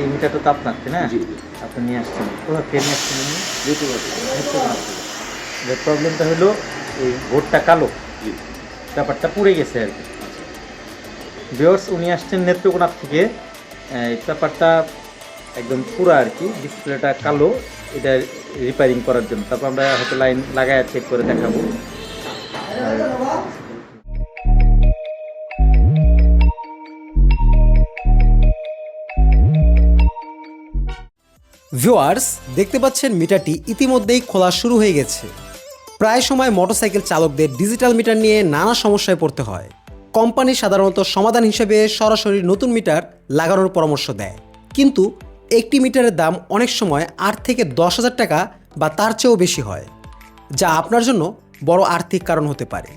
এই মিটারটা তো আপনার না? আপনি নিয়ে আসছেন। কোথা থেকে নিয়ে আসছেন যে প্রবলেমটা হলো এই ভোটটা কালো। ব্যাপারটা পুড়ে গেছে আর কি। ভিওর্স উনি আসছেন নেত্রকোনা থেকে। এই ব্যাপারটা একদম পুরা আর কি। ডিসপ্লেটা কালো। এটা রিপেয়ারিং করার জন্য। তারপর আমরা হয়তো লাইন লাগায় চেক করে দেখাবো। ভিউয়ার্স, দেখতে পাচ্ছেন মিটারটি ইতিমধ্যেই খোলা শুরু হয়ে গেছে। প্রায় সময় মোটরসাইকেল চালকদের ডিজিটাল মিটার নিয়ে নানা সমস্যায় পড়তে হয়। কোম্পানি সাধারণত সমাধান হিসেবে সরাসরি নতুন মিটার লাগানোর পরামর্শ দেয়। কিন্তু একটি মিটারের দাম অনেক সময় আট থেকে দশ হাজার টাকা বা তার চেয়েও বেশি হয়, যা আপনার জন্য বড় আর্থিক কারণ হতে পারে।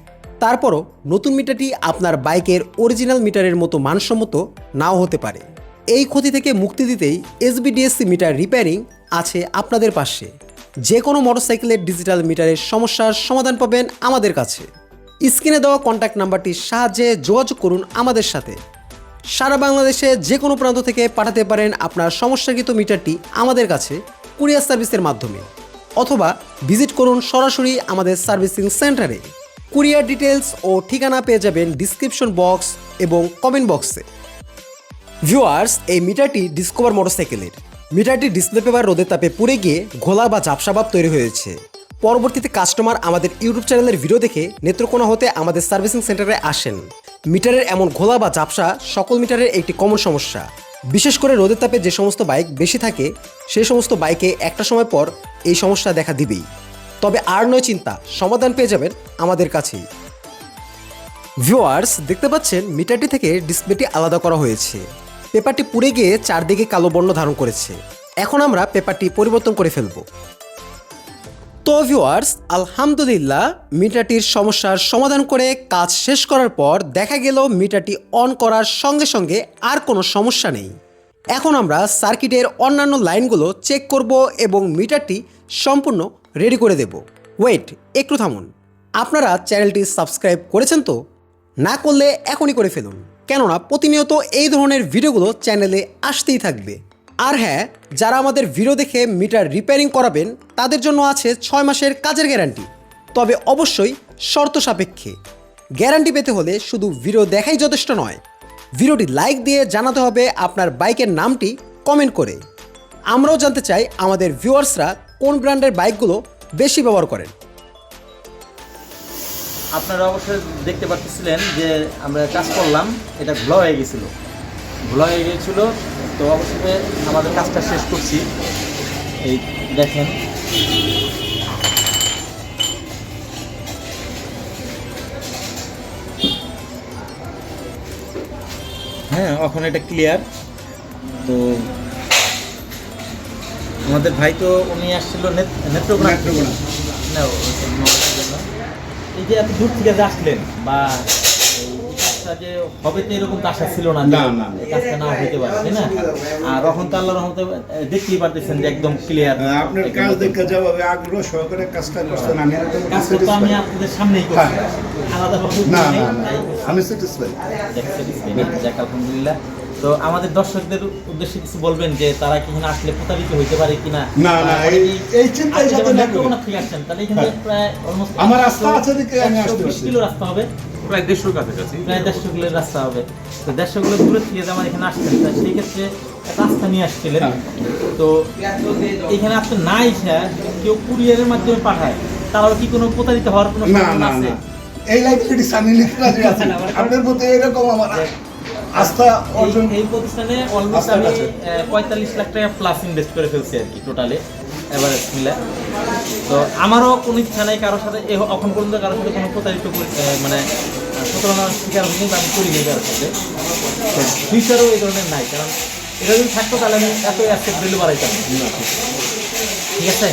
তারপরও নতুন মিটারটি আপনার বাইকের অরিজিনাল মিটারের মতো মানসম্মত নাও হতে পারে। এই ক্ষতি থেকে মুক্তি দিতেই এসবিডিএসসি মিটার রিপেয়ারিং আছে আপনাদের পাশে। যে কোনো মোটরসাইকেলের ডিজিটাল মিটারের সমস্যার সমাধান পাবেন আমাদের কাছে। স্ক্রিনে দেওয়া কন্ট্যাক্ট নাম্বারটির সাহায্যে যোগাযোগ করুন আমাদের সাথে। সারা বাংলাদেশে যে কোনো প্রান্ত থেকে পাঠাতে পারেন আপনার সমস্যাকৃত মিটারটি আমাদের কাছে কুরিয়ার সার্ভিসের মাধ্যমে। অথবা ভিজিট করুন সরাসরি আমাদের সার্ভিসিং সেন্টারে। কুরিয়ার ডিটেলস ও ঠিকানা পেয়ে যাবেন ডিসক্রিপশন বক্স এবং কমেন্ট বক্সে ভিউয়ার্স এই মিটারটি ডিসকভার মোটরসাইকেলের মিটারটি ডিসপ্লে পেপার রোদের তাপে পুড়ে গিয়ে ঘোলা বা ঝাপসাভাব তৈরি হয়েছে। পরবর্তীতে কাস্টমার আমাদের ইউটিউব চ্যানেলের ভিডিও দেখে নেত্রকোনা হতে আমাদের সার্ভিসিং সেন্টারে আসেন। মিটারের এমন ঘোলা বা ঝাপসা সকল মিটারের একটি কমন সমস্যা। বিশেষ করে রোদের তাপে যে সমস্ত বাইক বেশি থাকে, সেই সমস্ত বাইকে একটা সময় পর এই সমস্যা দেখা দিবেই। তবে আর নয় চিন্তা, সমাধান পেয়ে যাবেন আমাদের কাছেই। ভিউয়ার্স দেখতে পাচ্ছেন মিটারটি থেকে ডিসপ্লেটি আলাদা করা হয়েছে। পেপারটি পুড়ে গিয়ে চারদিকে কালো বর্ণ ধারণ করেছে। এখন আমরা পেপারটি পরিবর্তন করে ফেলব। তো ভিউয়ার্স আলহামদুলিল্লাহ, মিটারটির সমস্যার সমাধান করে কাজ শেষ করার পর দেখা গেল মিটারটি অন করার সঙ্গে সঙ্গে আর কোনো সমস্যা নেই। এখন আমরা সার্কিটের অন্যান্য লাইনগুলো চেক করব এবং মিটারটি সম্পূর্ণ রেডি করে দেব। ওয়েট একটু থামুন। আপনারা চ্যানেলটি সাবস্ক্রাইব করেছেন তো? না করলে এখনই করে ফেলুন। কেননা প্রতিনিয়ত এই ধরনের ভিডিওগুলো চ্যানেলে আসতেই থাকবে। আর হ্যাঁ যারা আমাদের ভিডিও দেখে মিটার রিপেয়ারিং করাবেন, তাদের জন্য আছে ছয় মাসের কাজের গ্যারান্টি। তবে অবশ্যই শর্ত সাপেক্ষে। গ্যারান্টি পেতে হলে শুধু ভিডিও দেখাই যথেষ্ট নয়। ভিডিওটি লাইক দিয়ে জানাতে হবে আপনার বাইকের নামটি কমেন্ট করে। আমরাও জানতে চাই আমাদের ভিউয়ার্সরা কোন ব্র্যান্ডের বাইকগুলো বেশি ব্যবহার করেন। আপনারা অবশ্যই দেখতে পাচ্ছিলেন যে আমরা কাজ করলাম এটা ঘোলা হয়ে গেছিল। ঘোলা হয়ে গিয়েছিল তো অবশ্যই আমাদের কাজটা শেষ করছি। এই দেখেন। হ্যাঁ এখন এটা ক্লিয়ার তো আমাদের ভাই তো উনি আসছিল নেত- নেত্রকোনা থেকে। না, ও- ওই মোবাইলের জন্য। এই যে এত দূর থেকে যে আসলেন বা যে হবে তো এরকম আশা ছিল না না, না। কাজটা না হইতে পারে তাই না? আর রহন তো আল্লাহ রহমতে দেখতেই পারতেছেন যে একদম ক্লিয়ার আপনার কাজ দেখে যেভাবে আগ্রহ সহকারে কাজটা করছেন আমি কাজটা তো আমি আপনাদের সামনেই করছি। হ্যাঁ। আলাদা না না আমি স্যাটিসফাইড যাক আলহামদুলিল্লাহ। তো আমাদের দর্শকদের উদ্দেশ্যে কিছু বলবেন যে তারা কি এখানে আসলে প্রতারিত হইতে পারে কিনা? না, না, এই- এই চিন্তাই যাতে না করি। থেকে আসছেন তাহলে এখান হ্যাঁ। প্রায় almost আমার রাস্তা আছে দেখে আমি আসতে 120 পারছি। কিলো রাস্তা হবে। প্রায় দেড়শোর কাছাকাছি। প্রায় দেড়শো কিলোর রাস্তা হবে। তো দেড়শো কিলো দূরে থেকে যে আমার এখানে আসছেন তা সেই ক্ষেত্রে রাস্তা নিয়ে আসছিলেন। হ্যাঁ। তো এখানে আপনি না এসে কেউ কুরিয়ারের মাধ্যমে পাঠায়। তারাও কি কোনো প্রতারিত হওয়ার কোনো না সম্ভাবনা না আছে? এই লাইব্রেরি আমি লিখে রাজি আছি। আপনার প্রতি এরকম আমার আস্থা অর্জন এই- প্রতিষ্ঠানে অলমোস্ট আমি পঁয়তাল্লিশ লাখ টাকা প্লাস ইনভেস্ট করে ফেলছি আর কি টোটালে এভারেজ মিলে। তো আমারও কোনো ইচ্ছা নেই কারোর সাথে এখন পর্যন্ত কারোর সাথে কোনো প্রতারিত মানে প্রতারণার শিকার হয়নি বা আমি করিনি কারোর সাথে। ফিউচারও এই ধরনের নাই কারণ এটা যদি থাকতো তাহলে আমি এত অ্যাসেট ভ্যালু বাড়াইতাম। ঠিক আছে?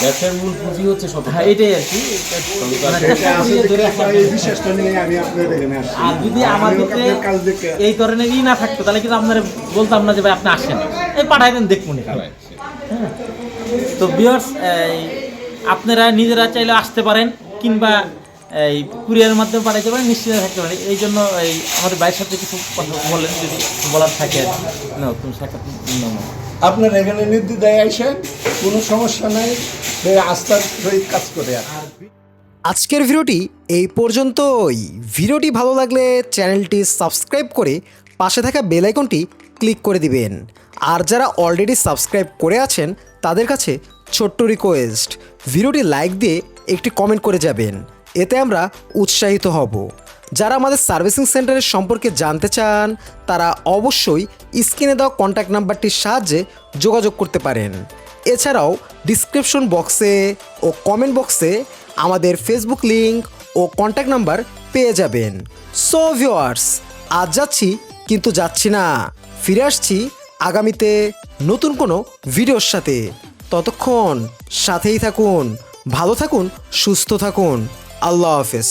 ব্যবসার মূল পুঁজি হচ্ছে সত হ্যাঁ এটাই আর কি। মানে আর যদি দেখে এই ধরনের ই না থাকতো তাহলে কিন্তু আপনারা বলতাম না যে ভাই আপনি আসেন। এই পাঠাই দেন দেখব নি হ্যাঁ। তো বিয়ার্স আপনারা নিজেরা চাইলে আসতে পারেন কিংবা এই কুরিয়ারের মাধ্যমে পাঠাইতে পারেন নিশ্চিত থাকতে পারেন। এই জন্য এই আমাদের বাইরের সাথে কিছু কথা বলেন যদি বলার থাকে আর কি। না তুমি সাক্ষাৎ। আপনার এখানে নির্দ্বিধায় আসেন কোনো সমস্যা নাই। আজকের ভিডিওটি এই পর্যন্তই। ভিডিওটি ভালো লাগলে চ্যানেলটি সাবস্ক্রাইব করে পাশে থাকা বেল আইকনটি ক্লিক করে দিবেন। আর যারা অলরেডি সাবস্ক্রাইব করে আছেন, তাদের কাছে ছোট্ট রিকোয়েস্ট, ভিডিওটি লাইক দিয়ে একটি কমেন্ট করে যাবেন। এতে আমরা উৎসাহিত হব। যারা আমাদের সার্ভিসিং সেন্টারের সম্পর্কে জানতে চান, তারা অবশ্যই স্ক্রিনে দেওয়া কন্ট্যাক্ট নাম্বারটির সাহায্যে যোগাযোগ করতে পারেন। এছাড়াও ডিসক্রিপশন বক্সে ও কমেন্ট বক্সে আমাদের ফেসবুক লিংক ও কন্ট্যাক্ট নাম্বার পেয়ে যাবেন। সো ভিওয়ার্স আজ যাচ্ছি, কিন্তু যাচ্ছি না। ফিরে আসছি আগামীতে নতুন কোনো ভিডিওর সাথে। ততক্ষণ সাথেই থাকুন, ভালো থাকুন, সুস্থ থাকুন। আল্লাহ হাফেজ।